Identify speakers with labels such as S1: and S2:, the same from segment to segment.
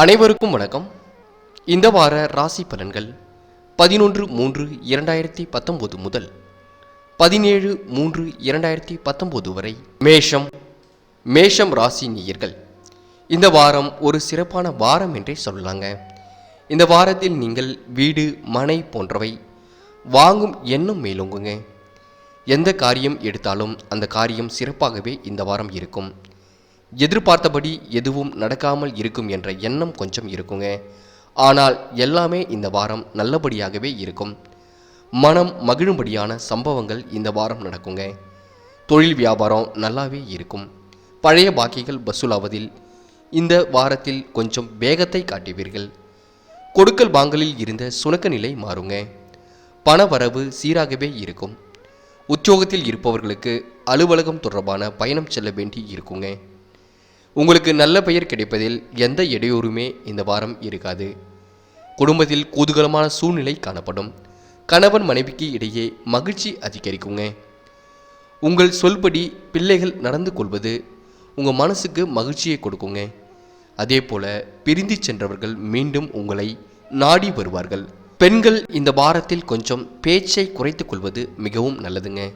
S1: அனைவருக்கும் வணக்கம். இந்த வார ராசி பலன்கள் பதினொன்று மூன்று இரண்டாயிரத்தி பத்தொன்பது முதல் பதினேழு மூன்று இரண்டாயிரத்தி பத்தொன்பது வரை மேஷம் மேஷம் ராசி நேயர்கள். இந்த வாரம் ஒரு சிறப்பான வாரம் என்றே சொல்லலாங்க. இந்த வாரத்தில் நீங்கள் வீடு மனை போன்றவை வாங்கும் எண்ணம் மேலோங்குங்க. எந்த காரியம் எடுத்தாலும் அந்த காரியம் சிறப்பாகவே இந்த வாரம் இருக்கும். எதிர்பார்த்தபடி எதுவும் நடக்காமல் இருக்கும் என்ற எண்ணம் கொஞ்சம் இருக்குங்க. ஆனால் எல்லாமே இந்த வாரம் நல்லபடியாகவே இருக்கும். மனம் மகிழும்படியான சம்பவங்கள் இந்த வாரம் நடக்குங்க. தொழில் வியாபாரம் நல்லாவே இருக்கும். பழைய பாக்கிகள் வசூலாவதில் இந்த வாரத்தில் கொஞ்சம் வேகத்தை காட்டுவீர்கள். கொடுக்கல் வாங்கலில் இருந்த சுணக்க நிலை மாறுங்க. பண வரவு சீராகவே இருக்கும். உத்தியோகத்தில் இருப்பவர்களுக்கு அலுவலகம் தொடர்பான பயணம் செல்ல வேண்டி இருக்குங்க. உங்களுக்கு நல்ல பெயர் கிடைப்பதில் எந்த இடையூறுமே இந்த வாரம் இருக்காது. குடும்பத்தில் கூதுகலமான சூழ்நிலை காணப்படும். கணவன் மனைவிக்கு இடையே மகிழ்ச்சி அதிகரிக்குங்க. உங்கள் சொல்படி பிள்ளைகள் நடந்து கொள்வது உங்கள் மனசுக்கு மகிழ்ச்சியை கொடுக்குங்க. அதே போல பிரிந்து சென்றவர்கள் மீண்டும் உங்களை நாடி வருவார்கள். பெண்கள் இந்த வாரத்தில் கொஞ்சம் பேச்சை குறைத்து கொள்வது மிகவும் நல்லதுங்க.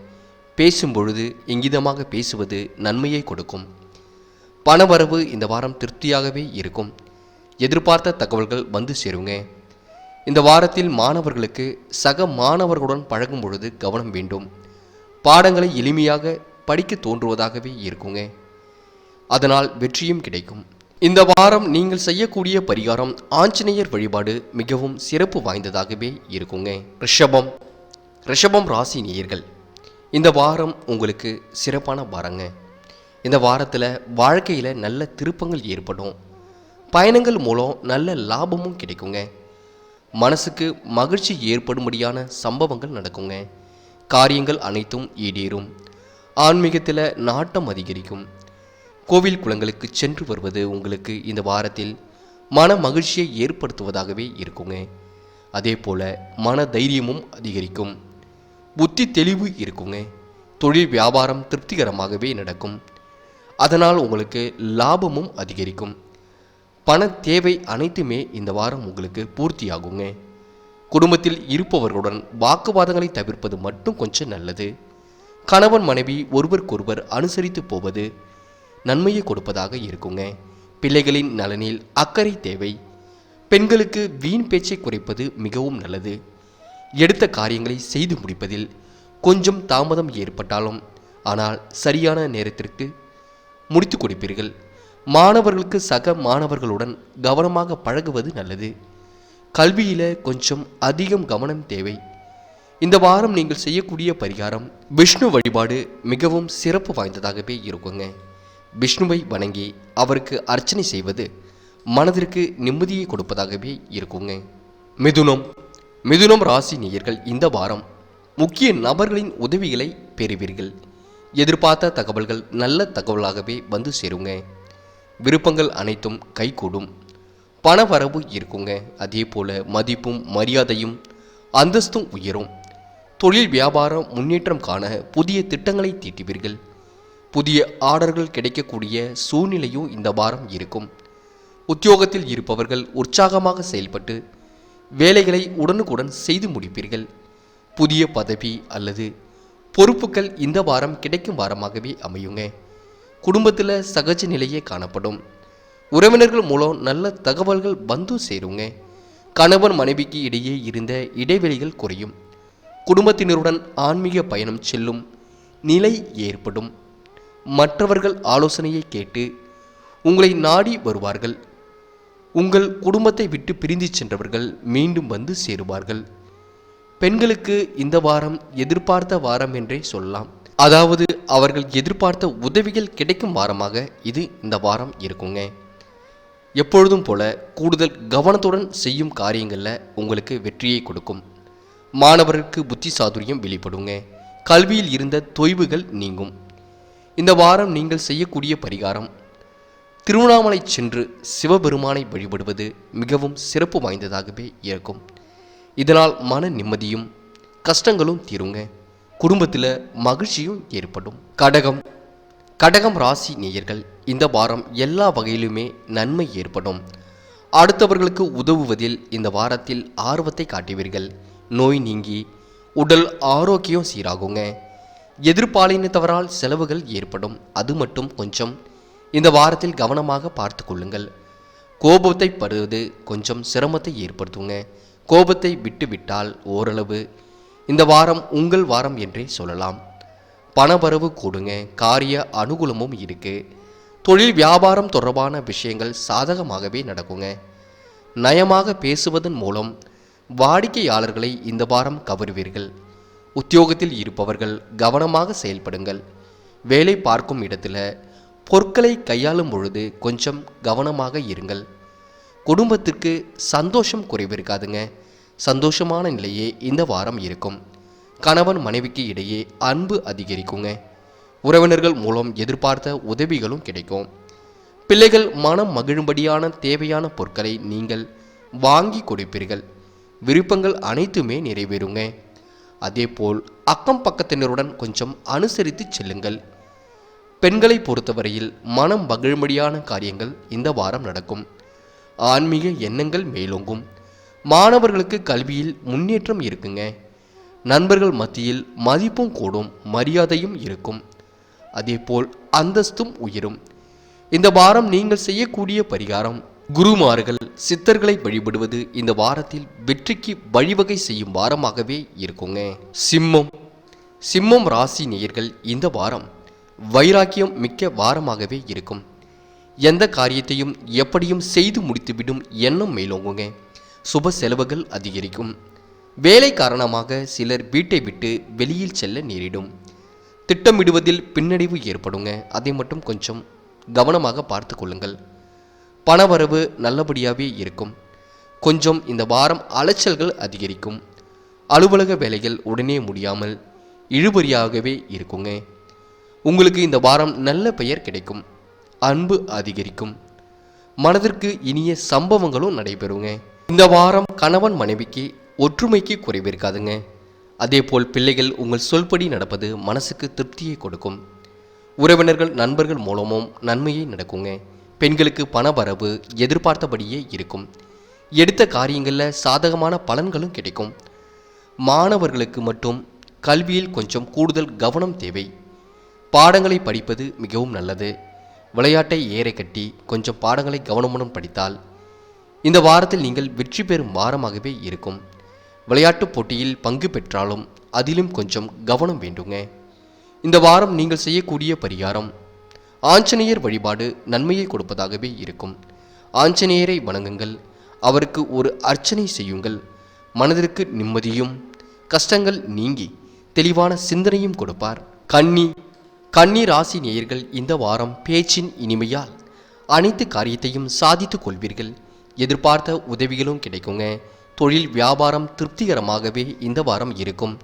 S1: பேசும் பொழுது இங்கிதமாக பேசுவது நன்மையை கொடுக்கும். பணவரவு இந்த வாரம் திருப்தியாகவே இருக்கும். எதிர்பார்த்த தகவல்கள் வந்து சேருங்க. இந்த வாரத்தில் மாணவர்களுக்கு சக மாணவர்களுடன் பழகும் பொழுது கவனம் வேண்டும். பாடங்களை எளிமையாக படிக்க தோன்றுவதாகவே இருக்குங்க. அதனால் வெற்றியும் கிடைக்கும். இந்த வாரம் நீங்கள் செய்யக்கூடிய பரிகாரம் ஆஞ்சநேயர் வழிபாடு மிகவும் சிறப்பு வாய்ந்ததாகவே இருக்குங்க. ரிஷபம். ரிஷபம் ராசி நேயர்கள் இந்த வாரம் உங்களுக்கு சிறப்பான வாரங்க. இந்த வாரத்தில் வாழ்க்கையில் நல்ல திருப்பங்கள் ஏற்படும். பயணங்கள் மூலம் நல்ல லாபமும் கிடைக்குங்க. மனசுக்கு மகிழ்ச்சி ஏற்படும்படியான சம்பவங்கள் நடக்குங்க. காரியங்கள் அனைத்தும் ஈடேறும். ஆன்மீகத்தில் நாட்டம் அதிகரிக்கும். கோவில் குளங்களுக்கு சென்று வருவது உங்களுக்கு இந்த வாரத்தில் மன மகிழ்ச்சியை ஏற்படுத்துவதாகவே இருக்குங்க. அதே போல் மன தைரியமும் அதிகரிக்கும். புத்தி தெளிவு இருக்குங்க. தொழில் வியாபாரம் திருப்திகரமாகவே நடக்கும். அதனால் உங்களுக்கு லாபமும் அதிகரிக்கும். பண தேவை அனைத்துமே இந்த வாரம் உங்களுக்கு பூர்த்தியாகுங்க. குடும்பத்தில் இருப்பவர்களுடன் வாக்குவாதங்களை தவிர்ப்பது மட்டும் கொஞ்சம் நல்லது. கணவன் மனைவி ஒருவருக்கொருவர் அனுசரித்து போவது நன்மையை கொடுப்பதாக இருக்குங்க. பிள்ளைகளின் நலனில் அக்கறை தேவை. பெண்களுக்கு வீண் பேச்சை குறைப்பது மிகவும் நல்லது. எடுத்த காரியங்களை செய்து முடிப்பதில் கொஞ்சம் தாமதம் ஏற்பட்டாலும் ஆனால் சரியான நேரத்திற்கு முடித்து கொடுப்பீர்கள். மாணவர்களுக்கு சக மாணவர்களுடன் கவனமாக பழகுவது நல்லது. கல்வியில் கொஞ்சம் அதிகம் கவனம் தேவை. இந்த வாரம் நீங்கள் செய்யக்கூடிய பரிகாரம் விஷ்ணு வழிபாடு மிகவும் சிறப்பு வாய்ந்ததாகவே இருக்குங்க. விஷ்ணுவை வணங்கி அவருக்கு அர்ச்சனை செய்வது மனதிற்கு நிம்மதியை கொடுப்பதாகவே இருக்குங்க. மிதுனம். மிதுனம் ராசி நேயர்கள் இந்த வாரம் முக்கிய நபர்களின் உதவிகளை பெறுவீர்கள். எதிர்பார்த்த தகவல்கள் நல்ல தகவலாகவே வந்து சேருங்க. விருப்பங்கள் அனைத்தும் கைகூடும். பண வரவு இருக்குங்க. அதே போல் மதிப்பும் மரியாதையும் அந்தஸ்தும் உயரும். தொழில் வியாபாரம் முன்னேற்றம் காண புதிய திட்டங்களை தீட்டுவீர்கள். புதிய ஆர்டர்கள் கிடைக்கக்கூடிய சூழ்நிலையும் இந்த வாரம் இருக்கும். உத்தியோகத்தில் இருப்பவர்கள் உற்சாகமாக செயல்பட்டு வேலைகளை உடனுக்குடன் செய்து முடிப்பீர்கள். புதிய பதவி அல்லது பொறுப்புகள் இந்த வாரம் கிடைக்கும் வாரமாகவே அமையுங்க. குடும்பத்தில் சகஜ நிலையே காணப்படும். உறவினர்கள் மூலம் நல்ல தகவல்கள் வந்து சேருங்க. கணவன் மனைவிக்கு இடையே இருந்த இடைவெளிகள் குறையும். குடும்பத்தினருடன் ஆன்மீக பயணம் செல்லும் நிலை ஏற்படும். மற்றவர்கள் ஆலோசனையை கேட்டு உங்களை நாடி வருவார்கள். உங்கள் குடும்பத்தை விட்டு பிரிந்து சென்றவர்கள் மீண்டும் வந்து சேருவார்கள். பெண்களுக்கு இந்த வாரம் எதிர்பார்த்த வாரம் என்றே சொல்லலாம். அதாவது அவர்கள் எதிர்பார்த்த உதவிகள் கிடைக்கும் வாரமாக இது இந்த வாரம் இருக்குங்க. எப்பொழுதும் போல கூடுதல் கவனத்துடன் செய்யும் காரியங்களில் உங்களுக்கு வெற்றியை கொடுக்கும். மாணவருக்கு புத்தி சாதுரியம் வெளிப்படுங்க. கல்வியில் இருந்த தொய்வுகள் நீங்கும். இந்த வாரம் நீங்கள் செய்யக்கூடிய பரிகாரம் திருவண்ணாமலை சென்று சிவபெருமானை வழிபடுவது மிகவும் சிறப்பு வாய்ந்ததாகவே இருக்கும். இதனால் மன நிம்மதியும் கஷ்டங்களும் தீருங்க. குடும்பத்தில் மகிழ்ச்சியும் ஏற்படும். கடகம். கடகம் ராசி நேயர்கள் இந்த வாரம் எல்லா வகையிலுமே நன்மை ஏற்படும். அடுத்தவர்களுக்கு உதவுவதில் இந்த வாரத்தில் ஆர்வத்தை காட்டுவீர்கள். நோய் நீங்கி உடல் ஆரோக்கியம் சீராகுங்க. எதிர்பாலினத்தவரால் செலவுகள் ஏற்படும். அது மட்டும் கொஞ்சம். இந்த வாரத்தில் கவனமாக பார்த்து கொள்ளுங்கள். கோபத்தை படுவது கொஞ்சம் சிரமத்தை ஏற்படுத்துங்க. கோபத்தை விட்டுவிட்டால் ஓரளவு. இந்த வாரம் உங்கள் வாரம் என்றே சொல்லலாம். பணவரவு கூடுங்க காரிய அனுகூலமும் இருக்கு. தொழில் வியாபாரம் தொடர்பான விஷயங்கள் சாதகமாகவே நடக்குங்க. நயமாக பேசுவதன் மூலம் வாடிக்கையாளர்களை இந்த வாரம் கவருவீர்கள். உத்தியோகத்தில் இருப்பவர்கள் கவனமாக செயல்படுங்கள். வேலை பார்க்கும் இடத்துல பொருட்களை கையாளும் பொழுது கொஞ்சம் கவனமாக இருங்கள். குடும்பத்திற்கு சந்தோஷம் குறைவிருக்காதுங்க. சந்தோஷமான நிலையே இந்த வாரம் இருக்கும். கணவன் மனைவிக்கு இடையே அன்பு அதிகரிக்குங்க. உறவினர்கள் மூலம் எதிர்பார்த்த உதவிகளும் கிடைக்கும். பிள்ளைகள் மனம் மகிழும்படியான தேவையான பொருட்களை நீங்கள் வாங்கி கொடுப்பீர்கள். விருப்பங்கள் அனைத்துமே நிறைவேறுங்க. அதேபோல் அக்கம் பக்கத்தினருடன் கொஞ்சம் அனுசரித்து செல்லுங்கள். பெண்களை பொறுத்தவரையில் மனம் மகிழும்படியான காரியங்கள் இந்த வாரம் நடக்கும். ஆன்மீக எண்ணங்கள் மேலோங்கும். மாணவர்களுக்கு கல்வியில் முன்னேற்றம் இருக்குங்க. நண்பர்கள் மத்தியில் மதிப்பும் கூடும் மரியாதையும் இருக்கும். அதேபோல் அந்தஸ்தும் உயரும். இந்த வாரம் நீங்கள் செய்யக்கூடிய பரிகாரம் குருமார்கள் சித்தர்களை வழிபடுவது இந்த வாரத்தில் வெற்றிக்கு வழிவகை செய்யும் வாரமாகவே இருக்குங்க. சிம்மம். சிம்மம் ராசி நேயர்கள் இந்த வாரம் வைராக்கியம் மிக்க வாரமாகவே இருக்கும். எந்த காரியத்தையும் எப்படியும் செய்து முடித்துவிடும் எண்ணம் மேலோங்குங்க. சுப செலவுகள் அதிகரிக்கும். வேலை காரணமாக சிலர் வீட்டை விட்டு வெளியில் செல்ல நேரிடும். திட்டமிடுவதில் பின்னடைவு ஏற்படுங்க. அதை மட்டும் கொஞ்சம் கவனமாக பார்த்து கொள்ளுங்கள். பணவரவு நல்லபடியாகவே இருக்கும். கொஞ்சம் இந்த வாரம் அலைச்சல்கள் அதிகரிக்கும். அலுவலக வேலைகள் உடனே முடியாமல் இழுபறியாகவே இருக்குங்க. உங்களுக்கு இந்த வாரம் நல்ல பெயர் கிடைக்கும். அன்பு அதிகரிக்கும். மனதிற்கு இனிய சம்பவங்களும் நடைபெறுங்க. இந்த வாரம் கணவன் மனைவிக்கு ஒற்றுமைக்கு குறைவிருக்காதுங்க. அதேபோல் பிள்ளைகள் உங்கள் சொல்படி நடப்பது மனசுக்கு திருப்தியை கொடுக்கும். உறவினர்கள் நண்பர்கள் மூலமும் நன்மையை நடக்குங்க. பெண்களுக்கு பணவரவு எதிர்பார்த்தபடியே இருக்கும். எடுத்த காரியங்களில் சாதகமான பலன்களும் கிடைக்கும். மாணவர்களுக்கு மட்டும் கல்வியில் கொஞ்சம் கூடுதல் கவனம் தேவை. பாடங்களை படிப்பது மிகவும் நல்லது. விளையாட்டை ஏறை கட்டி கொஞ்சம் பாடங்களை கவனமுடன் படித்தால் இந்த வாரத்தில் நீங்கள் வெற்றி பெறும் வாரமாகவே இருக்கும். விளையாட்டுப் போட்டியில் பங்கு பெற்றாலும் அதிலும் கொஞ்சம் கவனம் வேண்டுங்க. இந்த வாரம் நீங்கள் செய்யக்கூடிய பரிகாரம் ஆஞ்சநேயர் வழிபாடு நன்மையை கொடுப்பதாகவே இருக்கும். ஆஞ்சநேயரை வணங்குங்கள். அவருக்கு ஒரு அர்ச்சனை செய்யுங்கள். மனதிற்கு நிம்மதியும் கஷ்டங்கள் நீங்கி தெளிவான சிந்தனையும் கொடுப்பார். கன்னி கன்னி ராசி நேயர்கள் இந்த வாரம் பேச்சின் இனிமையால் அனைத்து காரியத்தையும் சாதித்துக் கொள்வீர்கள். எதிர்பார்த்த உதவிகளும் கிடைக்குங்க. தொழில் வியாபாரம் திருப்திகரமாகவே இந்த வாரம் இருக்கும்.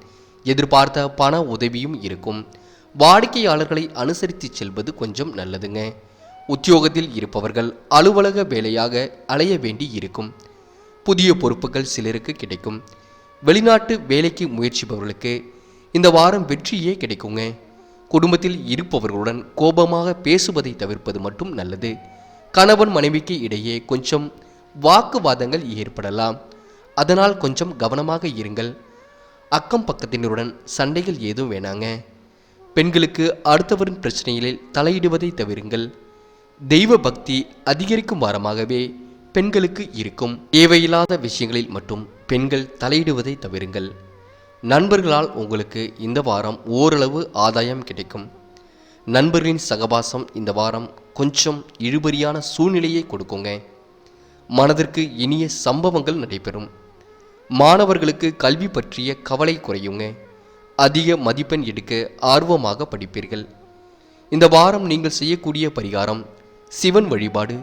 S1: எதிர்பார்த்த பண உதவியும் இருக்கும். வாடிக்கையாளர்களை அனுசரித்து செல்வது கொஞ்சம் நல்லதுங்க. உத்தியோகத்தில் இருப்பவர்கள் அலுவலக வேலையாக அலைய வேண்டி இருக்கும். புதிய பொறுப்புகள் சிலருக்கு கிடைக்கும். வெளிநாட்டு வேலைக்கு முயற்சிப்பவர்களுக்கு இந்த வாரம் வெற்றியே கிடைக்குங்க. குடும்பத்தில் இருப்பவர்களுடன் கோபமாக பேசுவதை தவிர்ப்பது மட்டும் நல்லது. கணவன் மனைவிக்கு இடையே கொஞ்சம் வாக்குவாதங்கள் ஏற்படலாம். அதனால் கொஞ்சம் கவனமாக இருங்கள். அக்கம் பக்கத்தினருடன் சண்டைகள் ஏதும் வேணாங்க. பெண்களுக்கு அடுத்தவரின் பிரச்சனைகளில் தலையிடுவதை தவிருங்கள். தெய்வ பக்தி அதிகரிக்கும் வாரமாகவே பெண்களுக்கு இருக்கும். தேவையில்லாத விஷயங்களில் மட்டும் பெண்கள் தலையிடுவதை தவிருங்கள். நண்பர்களால் உங்களுக்கு இந்த வாரம் ஓரளவு ஆதாயம் கிடைக்கும். நண்பர்களின் சகவாசம் இந்த வாரம் கொஞ்சம் இழுபறியான சூழ்நிலையை கொடுக்குங்க. மனதிற்கு இனிய சம்பவங்கள் நடைபெறும். மாணவர்களுக்கு கல்வி பற்றிய கவலை குறையுங்க. அதிக மதிப்பெண் எடுக்க ஆர்வமாக படிப்பீர்கள். இந்த வாரம் நீங்கள் செய்யக்கூடிய பரிகாரம் சிவன் வழிபாடு.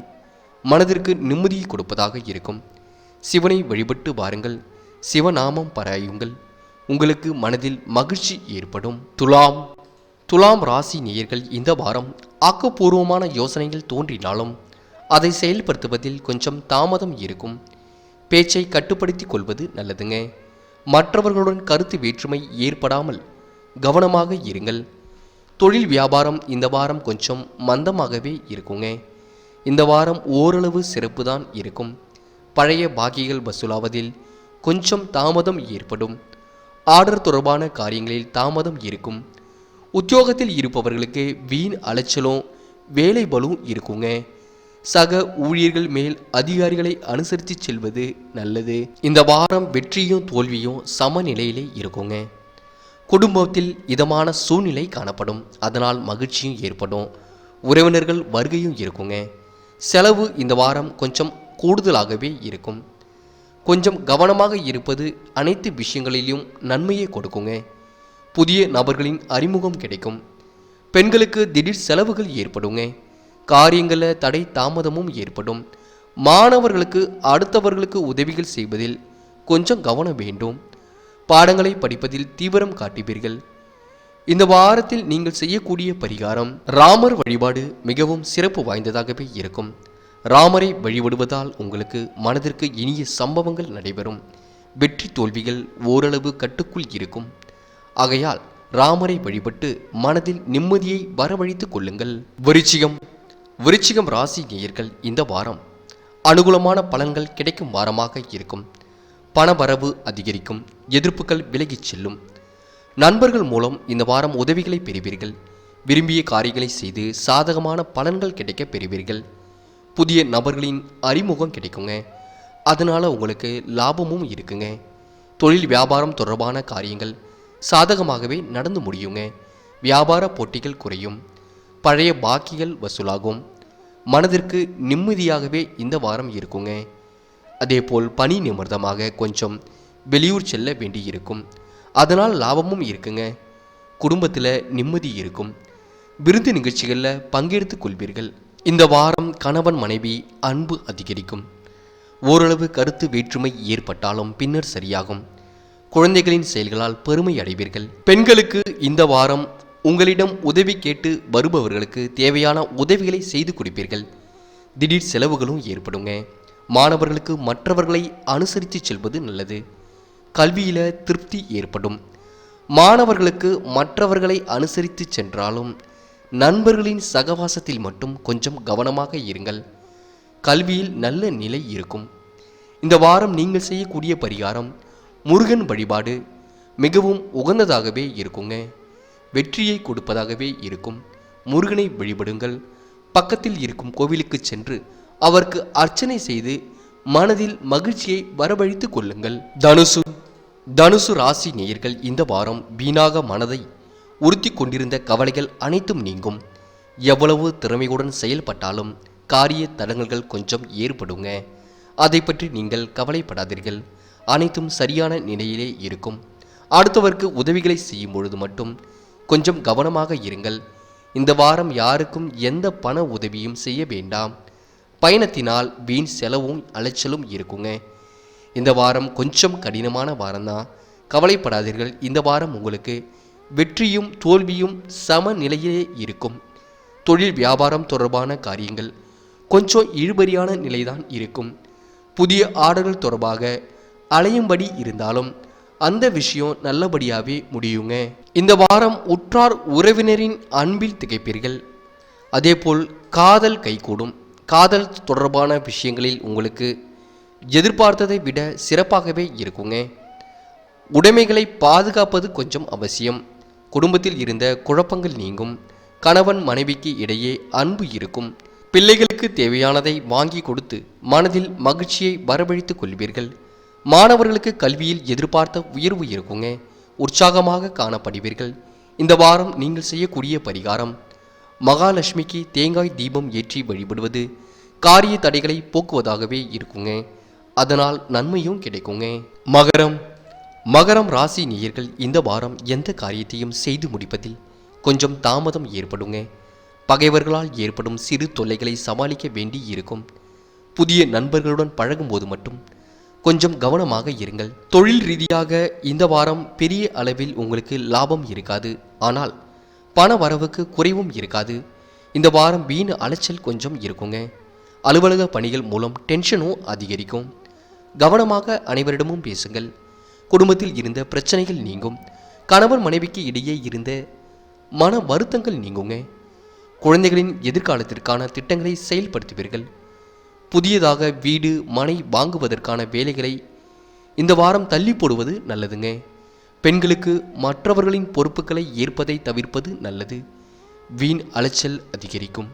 S1: மனதிற்கு நிம்மதியை கொடுப்பதாக இருக்கும். சிவனை வழிபட்டு வாருங்கள். சிவநாமம் பாராயுங்கள். உங்களுக்கு மனதில் மகிழ்ச்சி ஏற்படும். துலாம் துலாம் ராசி நேயர்கள் இந்த வாரம் ஆக்கப்பூர்வமான யோசனைகள் தோன்றினாலும் அதை செயல்படுத்துவதில் கொஞ்சம் தாமதம் இருக்கும். பேச்சை கட்டுப்படுத்தி கொள்வது நல்லதுங்க. மற்றவர்களுடன் கருத்து வேற்றுமை ஏற்படாமல் கவனமாக இருங்கள். தொழில் வியாபாரம் இந்த வாரம் கொஞ்சம் மந்தமாகவே இருக்குங்க. இந்த வாரம் ஓரளவு சிறப்பு தான் இருக்கும். பழைய பாக்கிகள் வசூலாவதில் கொஞ்சம் தாமதம் ஏற்படும். ஆர்டர் தொடர்பான காரியங்களில் தாமதம் இருக்கும். உத்தியோகத்தில் இருப்பவர்களுக்கு வீண் அலைச்சலும் வேலை பலும் இருக்குங்க. சக ஊழியர்கள் மேல் அதிகாரிகளை அனுசரித்து செல்வது நல்லது. இந்த வாரம் வெற்றியும் தோல்வியும் சமநிலையிலே இருக்குங்க. குடும்பத்தில் இதமான சூழ்நிலை காணப்படும். அதனால் மகிழ்ச்சியும் ஏற்படும். உறவினர்கள் வருகையும் இருக்குங்க. செலவு இந்த வாரம் கொஞ்சம் கூடுதலாகவே இருக்கும். கொஞ்சம் கவனமாக இருப்பது அனைத்து விஷயங்களிலும் நன்மையை கொடுக்குங்க. புதிய நபர்களின் அறிமுகம் கிடைக்கும். பெண்களுக்கு திடீர் செலவுகள் ஏற்படுங்க. காரியங்களில் தடை தாமதமும் ஏற்படும். மாணவர்களுக்கு அடுத்தவர்களுக்கு உதவிகள் செய்வதில் கொஞ்சம் கவனம் வேண்டும். பாடங்களை படிப்பதில் தீவிரம் காட்டுவீர்கள். இந்த வாரத்தில் நீங்கள் செய்யக்கூடிய பரிகாரம் ராமர் வழிபாடு மிகவும் சிறப்பு வாய்ந்ததாகவே இருக்கும். ராமரை வழிபடுவதால் உங்களுக்கு மனதிற்கு இனிய சம்பவங்கள் நடைபெறும். வெற்றி தோல்விகள் ஓரளவு கட்டுக்குள் இருக்கும். ஆகையால் ராமரை வழிபட்டு மனதில் நிம்மதியை வரவழைத்துக் கொள்ளுங்கள். விருச்சிகம். விருச்சிகம் ராசி நேயர்கள் இந்த வாரம் அனுகூலமான பலன்கள் கிடைக்கும் வாரமாக இருக்கும். பணவரவு அதிகரிக்கும். எதிர்ப்புகள் விலகிச் செல்லும். நண்பர்கள் மூலம் இந்த வாரம் உதவிகளை பெறுவீர்கள். விரும்பிய காரியங்களை செய்து சாதகமான பலன்கள் கிடைக்க பெறுவீர்கள். புதிய நபர்களின் அறிமுகம் கிடைக்குங்க. அதனால் உங்களுக்கு லாபமும் இருக்குங்க. தொழில் வியாபாரம் தொடர்பான காரியங்கள் சாதகமாகவே நடந்து முடியுங்க. வியாபார போட்டிகள் குறையும். பழைய பாக்கிகள் வசூலாகும். மனதிற்கு நிம்மதியாகவே இந்த வாரம் இருக்குங்க. அதேபோல் பணி நிமிர்த்தமாக கொஞ்சம் வெளியூர் செல்ல வேண்டியிருக்கும். அதனால் லாபமும் இருக்குங்க. குடும்பத்தில் நிம்மதி இருக்கும். விருந்து நிகழ்ச்சிகளில் பங்கெடுத்துக் கொள்வீர்கள். இந்த வாரம் கணவன் மனைவி அன்பு அதிகரிக்கும். ஓரளவு கருத்து வேற்றுமை ஏற்பட்டாலும் பின்னர் சரியாகும். குழந்தைகளின் செயல்களால் பெருமை அடைவீர்கள். பெண்களுக்கு இந்த வாரம் உங்களிடம் உதவி கேட்டு வருபவர்களுக்கு தேவையான உதவிகளை செய்து கொடுப்பீர்கள். திடீர் செலவுகளும் ஏற்படுங்க. மாணவர்களுக்கு மற்றவர்களை அனுசரித்து செல்வது நல்லது. கல்வியில் திருப்தி ஏற்படும். மாணவர்களுக்கு மற்றவர்களை அனுசரித்து சென்றாலும் நண்பர்களின் சகவாசத்தில் மட்டும் கொஞ்சம் கவனமாக இருங்கள். கல்வியில் நல்ல நிலை இருக்கும். இந்த வாரம் நீங்கள் செய்யக்கூடிய பரிகாரம் முருகன் வழிபாடு மிகவும் உகந்ததாகவே இருக்குங்க. வெற்றியை கொடுப்பதாகவே இருக்கும். முருகனை வழிபடுங்கள். பக்கத்தில் இருக்கும் கோவிலுக்கு சென்று அவருக்கு அர்ச்சனை செய்து மனதில் மகிழ்ச்சியை வரவழைத்துக் கொள்ளுங்கள். தனுசு தனுசு ராசி நேயர்கள் இந்த வாரம் வீணாக மனதை உறுத்தி கொண்டிருந்த கவலைகள் அனைத்தும் நீங்கும். எவ்வளவு திறமையுடன் செயல்பட்டாலும் காரிய தடங்கல்கள் கொஞ்சம் ஏற்படுங்க. அதை பற்றி நீங்கள் கவலைப்படாதீர்கள். அனைத்தும் சரியான நிலையிலே இருக்கும். அடுத்தவருக்கு உதவிகளை செய்யும் பொழுது மட்டும் கொஞ்சம் கவனமாக இருங்கள். இந்த வாரம் யாருக்கும் எந்த பண உதவியும் செய்ய வேண்டாம். பயணத்தினால் வீண் செலவும் அலைச்சலும் இருக்குங்க. இந்த வாரம் கொஞ்சம் கடினமான வாரம்தான். கவலைப்படாதீர்கள். இந்த வாரம் உங்களுக்கு வெற்றியும் தோல்வியும் சம நிலையிலே இருக்கும். தொழில் வியாபாரம் தொடர்பான காரியங்கள் கொஞ்சம் இழுபறியான நிலைதான் இருக்கும். புதிய ஆர்டர்கள் தொடர்பாக அலையும்படி இருந்தாலும் அந்த விஷயம் நல்லபடியாகவே முடியுங்க. இந்த வாரம் உற்றார் உறவினரின் அன்பில் திகைப்பீர்கள். அதேபோல் காதல் கைகூடும். காதல் தொடர்பான விஷயங்களில் உங்களுக்கு எதிர்பார்த்ததை விட சிறப்பாகவே இருக்குங்க. உடைமைகளை பாதுகாப்பது கொஞ்சம் அவசியம். குடும்பத்தில் இருந்த குழப்பங்கள் நீங்கும். கணவன் மனைவிக்கு இடையே அன்பு இருக்கும். பிள்ளைகளுக்கு தேவையானதை வாங்கி கொடுத்து மனதில் மகிழ்ச்சியை வரவழைத்துக் கொள்வீர்கள். மாணவர்களுக்கு கல்வியில் எதிர்பார்த்த உயர்வு இருக்குங்க. உற்சாகமாக காணப்படுவீர்கள். இந்த வாரம் நீங்கள் செய்யக்கூடிய பரிகாரம். மகாலட்சுமிக்கு தேங்காய் தீபம் ஏற்றி வழிபடுவது காரிய தடைகளை போக்குவதாகவே இருக்குங்க. அதனால் நன்மையும் கிடைக்குங்க. மகரம் மகரம் ராசி நேயர்கள் இந்த வாரம் எந்த காரியத்தையும் செய்து முடிப்பதில் கொஞ்சம் தாமதம் ஏற்படுங்க. பகைவர்களால் ஏற்படும் சிறு தொல்லைகளை சமாளிக்க வேண்டி இருக்கும். புதிய நண்பர்களுடன் பழகும்போது மட்டும் கொஞ்சம் கவனமாக இருங்கள். தொழில் ரீதியாக இந்த வாரம் பெரிய அளவில் உங்களுக்கு லாபம் இருக்காது. ஆனால் பண வரவுக்கு குறைவும் இருக்காது. இந்த வாரம் வீண் அலைச்சல் கொஞ்சம் இருக்குங்க. அலுவலக பணிகள் மூலம் டென்ஷனும் அதிகரிக்கும். கவனமாக அனைவரிடமும் பேசுங்கள். குடும்பத்தில் இருந்த பிரச்சனைகள் நீங்கும். கணவன் மனைவிக்கு இடையே இருந்த மன வருத்தங்கள் நீங்குங்க. குழந்தைகளின் எதிர்காலத்திற்கான திட்டங்களை செயல்படுத்துவீர்கள். புதியதாக வீடு மனை வாங்குவதற்கான வேலைகளை இந்த வாரம் தள்ளி போடுவது நல்லதுங்க. பெண்களுக்கு மற்றவர்களின் பொறுப்புகளை ஏற்பதை தவிர்ப்பது நல்லது. வீண் அலைச்சல் அதிகரிக்கும்.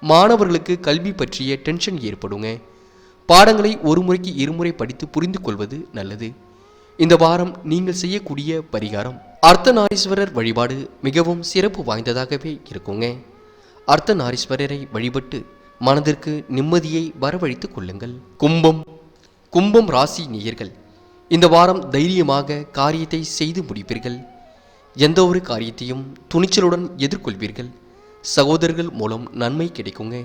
S1: மாணவர்களுக்கு கல்வி பற்றிய டென்ஷன் ஏற்படுங்க. பாடங்களை ஒரு முறைக்கு இருமுறை படித்து புரிந்து கொள்வது நல்லது. இந்த வாரம் நீங்கள் செய்யக்கூடிய பரிகாரம் அர்த்தநாரீஸ்வரர் வழிபாடு மிகவும் சிறப்பு வாய்ந்ததாகவே இருக்குங்க. அர்த்தநாரீஸ்வரரை வழிபட்டு மனதிற்கு நிம்மதியை வரவழைத்துக் கொள்ளுங்கள். கும்பம் கும்பம் ராசி நேயர்கள் இந்த வாரம் தைரியமாக காரியத்தை செய்து முடிப்பீர்கள். எந்த ஒரு காரியத்தையும் துணிச்சலுடன் எதிர்கொள்வீர்கள். சகோதரர்கள் மூலம் நன்மை கிடைக்குங்க.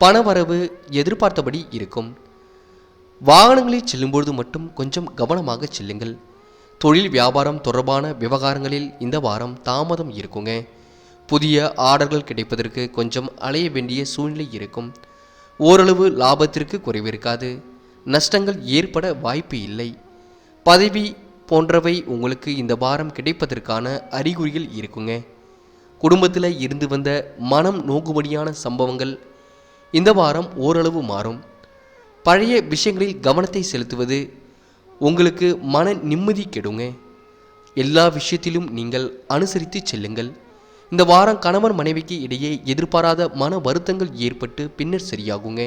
S1: பணவரவு எதிர்பார்த்தபடி இருக்கும். வாகனங்களில் செல்லும்பொழுது மட்டும் கொஞ்சம் கவனமாக செல்லுங்கள். தொழில் வியாபாரம் தொடர்பான விவகாரங்களில் இந்த வாரம் தாமதம் இருக்குங்க. புதிய ஆர்டர்கள் கிடைப்பதற்கு கொஞ்சம் அலைய வேண்டிய சூழ்நிலை இருக்கும். ஓரளவு லாபத்திற்கு குறைவிருக்காது நஷ்டங்கள் ஏற்பட வாய்ப்பு இல்லை. பதவி போன்றவை உங்களுக்கு இந்த வாரம் கிடைப்பதற்கான அறிகுறிகள் இருக்குங்க. குடும்பத்தில் இருந்து வந்த மனம் நோக்குபடியான சம்பவங்கள் இந்த வாரம் ஓரளவு மாறும். பழைய விஷயங்களில் கவனத்தை செலுத்துவது உங்களுக்கு மன நிம்மதி கெடுங்க. எல்லா விஷயத்திலும் நீங்கள் அனுசரித்து செல்லுங்கள். இந்த வாரம் கணவன் மனைவிக்கு இடையே எதிர்பாராத மன வருத்தங்கள் ஏற்பட்டு பின்னர் சரியாகுங்க.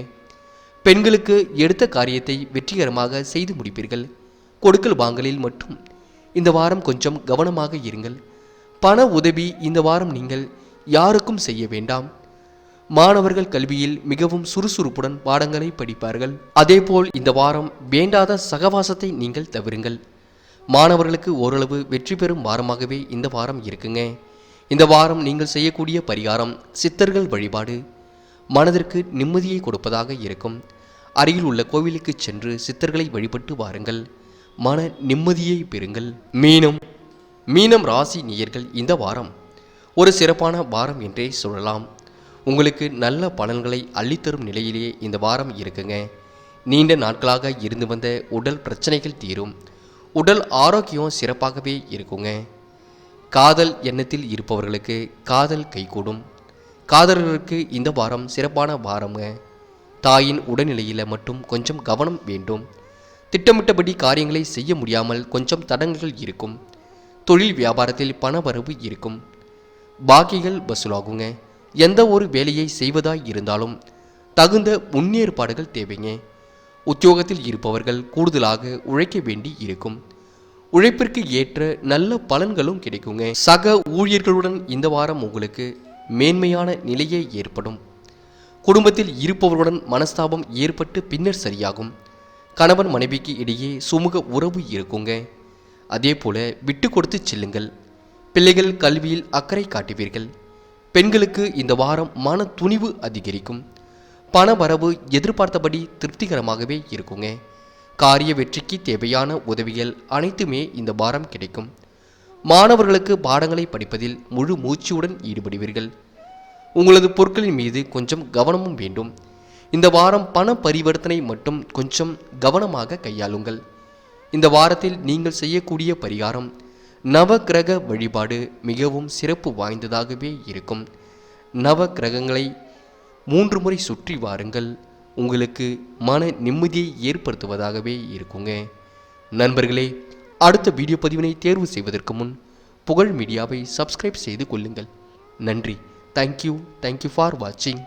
S1: பெண்களுக்கு எடுத்த காரியத்தை வெற்றிகரமாக செய்து முடிப்பீர்கள். கொடுக்கல் வாங்கலில் மட்டும். இந்த வாரம் கொஞ்சம் கவனமாக இருங்கள். பண உதவி இந்த வாரம் நீங்கள் யாருக்கும் செய்ய வேண்டாம். மாணவர்கள் கல்வியில் மிகவும் சுறுசுறுப்புடன் பாடங்களை படிப்பார்கள். அதேபோல் இந்த வாரம் வேண்டாத சகவாசத்தை நீங்கள் தவிருங்கள். மாணவர்களுக்கு ஓரளவு வெற்றி பெறும் வாரமாகவே இந்த வாரம் இருக்குங்க. இந்த வாரம் நீங்கள் செய்யக்கூடிய பரிகாரம் சித்தர்கள் வழிபாடு. மனதிற்கு நிம்மதியை கொடுப்பதாக இருக்கும். அருகில் உள்ள கோவிலுக்கு சென்று சித்தர்களை வழிபட்டு வாருங்கள். மன நிம்மதியை பெறுங்கள். மீனம் மீனம் ராசி நேயர்கள் இந்த வாரம் ஒரு சிறப்பான வாரம் என்றே சொல்லலாம். உங்களுக்கு நல்ல பலன்களை அள்ளித்தரும் நிலையிலேயே இந்த வாரம் இருக்குங்க. நீண்ட நாட்களாக இருந்து வந்த உடல் பிரச்சனைகள் தீரும். உடல் ஆரோக்கியம் சிறப்பாகவே இருக்குங்க. காதல் எண்ணத்தில் இருப்பவர்களுக்கு காதல் கைகூடும். காதலர்களுக்கு இந்த வாரம் சிறப்பான வாரம்ங்க தாயின் உடல்நிலையில் மட்டும் கொஞ்சம் கவனம் வேண்டும். திட்டமிட்டபடி காரியங்களை செய்ய முடியாமல் கொஞ்சம் தடங்கல்கள் இருக்கும். தொழில் வியாபாரத்தில் பண வரவு இருக்கும். பாக்கிகள் வசூலாகுங்க. எந்த ஒரு வேலையை செய்வதாய் இருந்தாலும் தகுந்த முன்னேற்பாடுகள் தேவைங்க. உத்தியோகத்தில் இருப்பவர்கள் கூடுதலாக உழைக்க வேண்டி இருக்கும். உழைப்பிற்கு ஏற்ற நல்ல பலன்களும் கிடைக்குங்க. சக ஊழியர்களுடன் இந்த வாரம் உங்களுக்கு மேன்மையான நிலையே ஏற்படும். குடும்பத்தில் இருப்பவர்களுடன் மனஸ்தாபம் ஏற்பட்டு பின்னர் சரியாகும். கணவன் மனைவிக்கு இடையே சுமூக உறவு இருக்குங்க. அதே போல விட்டு கொடுத்து செல்லுங்கள். பிள்ளைகள் கல்வியில் அக்கறை காட்டுவீர்கள். பெண்களுக்கு இந்த வாரம் மன துணிவு அதிகரிக்கும். பண வரவு எதிர்பார்த்தபடி திருப்திகரமாகவே இருக்குங்க. காரிய வெற்றிக்கு தேவையான உதவிகள் அனைத்துமே இந்த வாரம் கிடைக்கும். மாணவர்களுக்கு பாடங்களை படிப்பதில் முழு மூச்சுடன் ஈடுபடுவீர்கள். உங்களது பொருட்களின் மீது கொஞ்சம் கவனமும் வேண்டும். இந்த வாரம் பண பரிவர்த்தனை மட்டும் கொஞ்சம் கவனமாக கையாளுங்கள். இந்த வாரத்தில் நீங்கள் செய்யக்கூடிய பரிகாரம் நவக்கிரக வழிபாடு மிகவும் சிறப்பு வாய்ந்ததாகவே இருக்கும். நவ கிரகங்களை மூன்று முறை சுற்றி வாருங்கள். உங்களுக்கு மன நிம்மதியை ஏற்படுத்துவதாகவே இருக்குங்க. நண்பர்களே அடுத்த வீடியோ பதிவினை தேர்வு செய்வதற்கு முன் புகழ் மீடியாவை சப்ஸ்கிரைப் செய்து கொள்ளுங்கள். நன்றி. தேங்க்யூ தேங்க்யூ ஃபார் வாட்சிங்